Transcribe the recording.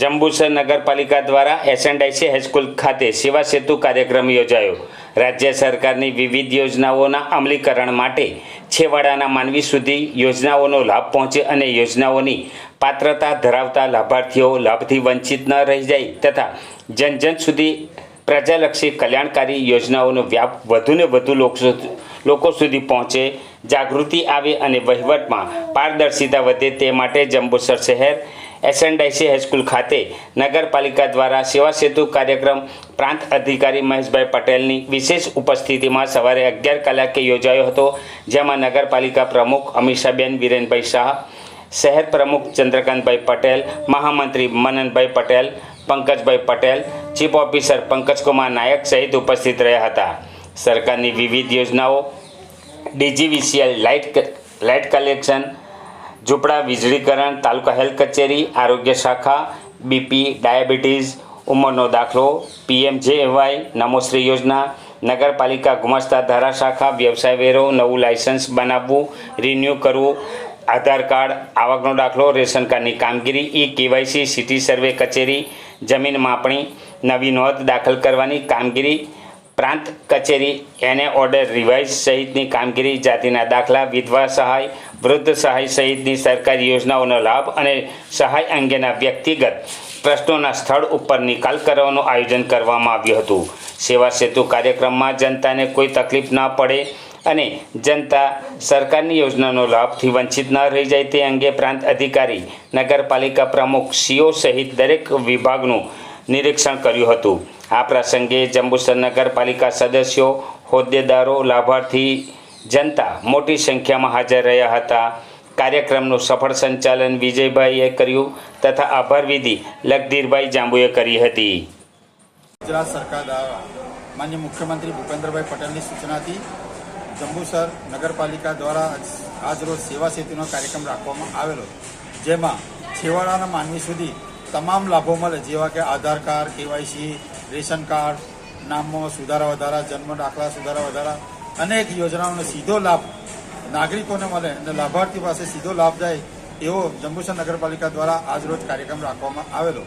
જંબુસર નગરપાલિકા દ્વારા એસએનડાઈસી હાઈસ્કૂલ ખાતે સેવા સેતુ કાર્યક્રમ યોજાયો. રાજ્ય સરકારની વિવિધ યોજનાઓના અમલીકરણ માટે છેવાડાના માનવી સુધી યોજનાઓનો લાભ પહોંચે અને યોજનાઓની પાત્રતા ધરાવતા લાભાર્થીઓ લાભથી વંચિત ન રહી જાય તથા જન જન સુધી પ્રજાલક્ષી કલ્યાણકારી યોજનાઓનો વ્યાપ વધુને વધુ લોકો સુધી- લોકો સુધી પહોંચે, જાગૃતિ આવે અને વહીવટમાં પારદર્શિતા વધે તે માટે જંબુસર શહેર એસએનડાઈસી હાઈસ્કૂલ ખાતે નગરપાલિકા દ્વારા સેવા સેતુ કાર્યક્રમ પ્રાંત અધિકારી મહેશભાઈ પટેલની વિશેષ ઉપસ્થિતિમાં સવારે અગિયાર કલાકે યોજાયો હતો, જેમાં નગરપાલિકા પ્રમુખ અમીષાબેન વિરેનભાઈ શાહ, શહેર પ્રમુખ ચંદ્રકાંતભાઈ પટેલ, મહામંત્રી મનનભાઈ પટેલ, પંકજભાઈ પટેલ, ચીફ ઓફિસર પંકજકુમાર નાયક સહિત ઉપસ્થિત રહ્યા હતા. સરકારની વિવિધ યોજનાઓ, ડીજીવીસીએલ લાઇટ લાઇટ કલેક્શન ઝૂંપડા વીજળીકરણ, તાલુકા હેલ્થ કચેરી, આરોગ્ય શાખા, બીપી, ડાયાબિટીસ, ઉંમરનો દાખલો પીએમજેવાય નમોશ્રી યોજના, નગરપાલિકા ગુમાસ્તા ધારા શાખા વ્યવસાય વેરો, નવું લાયસન્સ બનાવવું, રિન્યૂ કરવું, આધાર કાર્ડ, આવકનો દાખલો, રેશન કાર્ડની કામગીરી, ઈ કેવાયસી, સિટી સર્વે કચેરી, જમીન માપણી, નવી નોંધ દાખલ કરવાની કામગીરી પ્રાંત કચેરી એને ઓર્ડર રિવાઇઝ સહિતની કામગીરી, જાતિના દાખલા, વિધવા સહાય, વૃદ્ધ સહાય સહિતની સરકારી યોજનાઓનો લાભ અને સહાય અંગેના વ્યક્તિગત પ્રશ્નોના સ્થળ ઉપર નિકાલ કરવાનું આયોજન કરવામાં આવ્યું હતું. સેવા સેતુ કાર્યક્રમમાં જનતાને કોઈ તકલીફ ન પડે અને જનતા સરકારની યોજનાનો લાભથી વંચિત ન રહી જાય તે અંગે પ્રાંત અધિકારી, નગરપાલિકા પ્રમુખ, સીઓ સહિત દરેક વિભાગનું નિરીક્ષણ કર્યું હતું. આ પ્રસંગે જંબુસર નગરપાલિકા સદસ્યો, હોદ્દેદારો, લાભાર્થી જનતા મોટી સંખ્યામાં હાજર રહ્યા હતા. કાર્યક્રમનું સફળ સંચાલન વિજયભાઈએ કર્યું તથા આભાર વિધિ લગધીરભાઈ જાંબુએ કરી હતી. ગુજરાત સરકાર દ્વારા માન્ય મુખ્યમંત્રી ભૂપેન્દ્રભાઈ પટેલની સૂચનાથી જંબુસર નગરપાલિકા દ્વારા આજરોજ સેવા સેતુનો કાર્યક્રમ રાખવામાં આવેલો. જેમાં છેવાડાના માનવી સુધી તમામ લાભો મળે, જેવા કે Aadhaar card, KYC, ration card નામમાં સુધારા વધારા, જન્મ દાખલા સુધારા વધારા, અનેક યોજનાઓનો સીધો લાભ નાગરિકોને મળે અને લાભાર્થી પાસે સીધો લાભ જાય એવો જંબુસર નગરપાલિકા દ્વારા આજરોજ કાર્યક્રમ રાખવામાં આવેલો.